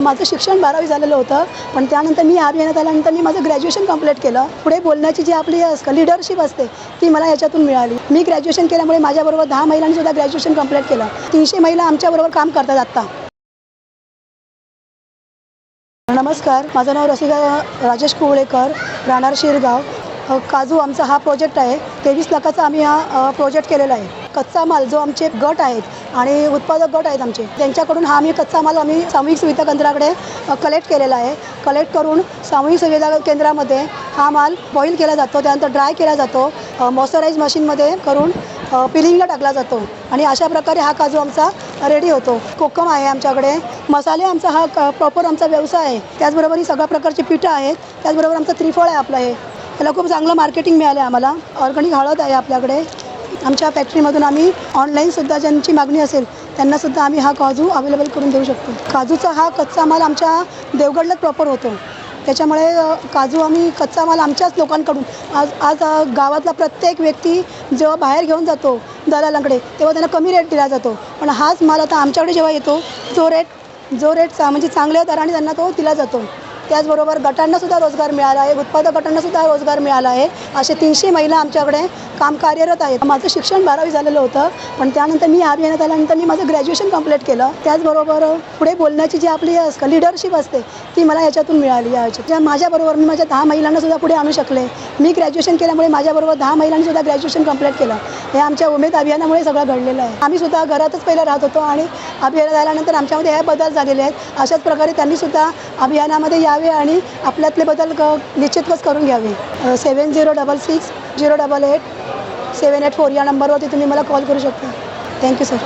माझं शिक्षण बारावी झालेलं होतं पण त्यानंतर मी अभियानात आल्यानंतर मी माझं ग्रॅज्युएशन कंप्लीट केलं. पुढे बोलण्याची जी आपली लिडरशिप असते ती मला याच्यातून मिळाली. मी ग्रॅज्युएशन केल्यामुळे माझ्याबरोबर दहा महिलांनी सुद्धा ग्रॅज्युएशन कंप्लीट केलं. तीनशे महिला आमच्याबरोबर काम करतात आत्ता. नमस्कार माझं नाव रसिका राजेश कुवळेकर राहणार शिरगाव. काजू आमचा हा प्रोजेक्ट आहे. तेवीस लाखाचा आम्ही हा प्रोजेक्ट केलेला आहे. कच्चा माल जो आमचे गट आहेत आणि उत्पादक गट आहेत आमचे त्यांच्याकडून हा आम्ही कच्चा माल आम्ही सामूहिक सुविधा केंद्राकडे कलेक्ट केलेला आहे. कलेक्ट करून सामूहिक सुविधा केंद्रामध्ये हा माल बॉईल केला जातो त्यानंतर ड्राय केला जातो मॉइश्चराईज मशीनमध्ये करून पिलिंगला टाकला जातो आणि अशा प्रकारे हा काजू आमचा रेडी होतो. कोकम आहे आमच्याकडे मसाले आमचा हा प्रॉपर आमचा व्यवसाय आहे. त्याचबरोबर ही सगळ्या प्रकारची पिठं आहेत त्याचबरोबर आमचं त्रिफळ आहे आपलं हे. याला खूप चांगलं मार्केटिंग मिळालं आहे आम्हाला. ऑर्गॅनिक हळद आहे आपल्याकडे. आमच्या फॅक्टरीमधून आम्ही ऑनलाईनसुद्धा ज्यांची मागणी असेल त्यांनासुद्धा आम्ही हा काजू अवेलेबल करून देऊ शकतो. काजूचा हा कच्चा माल आमच्या देवगडलाच प्रॉपर होतो. त्याच्यामुळे काजू आम्ही कच्चा माल आमच्याच लोकांकडून आज आज गावातला प्रत्येक व्यक्ती जेव्हा बाहेर घेऊन जातो दलालांकडे तेव्हा त्यांना कमी रेट दिला जातो. पण हाच माल आता आमच्याकडे जेव्हा येतो जो रेट जो रेट चा म्हणजे चांगल्या दराने त्यांना तो दिला जातो. त्याचबरोबर गटांना सुद्धा रोजगार मिळाला आहे उत्पादक गटांना सुद्धा रोजगार मिळाला आहे. असे तीनशे महिला आमच्याकडे काम कार्यरत आहेत. माझं शिक्षण बारावी झालेलं होतं पण त्यानंतर मी अभियानात आल्यानंतर मी माझं ग्रॅज्युएशन कंप्लीट केलं. त्याचबरोबर पुढे बोलण्याची जी आपली लिडरशिप असते ती मला याच्यातून मिळाली याच्या माझ्याबरोबर मी माझ्या दहा महिलांना सुद्धा पुढे आणू शकले. मी ग्रॅज्युएशन केल्यामुळे माझ्याबरोबर दहा महिलांनी सुद्धा ग्रॅज्युएशन कंप्लीट केलं. हे आमच्या उमेद अभियानामुळे सगळं घडलेलं आहे. आम्ही सुद्धा घरातच पहिलं राहत होतो आणि अभियानात आल्यानंतर आमच्यामध्ये हे बदल झालेले आहेत. अशाच प्रकारे त्यांनी सुद्धा अभियानामध्ये यावे आणि आपल्यातले बदल क निश्चितच करून घ्यावे. Seven zero double six zero double eight seven eight four या नंबरवरती तुम्ही मला कॉल करू शकता. Thank you sir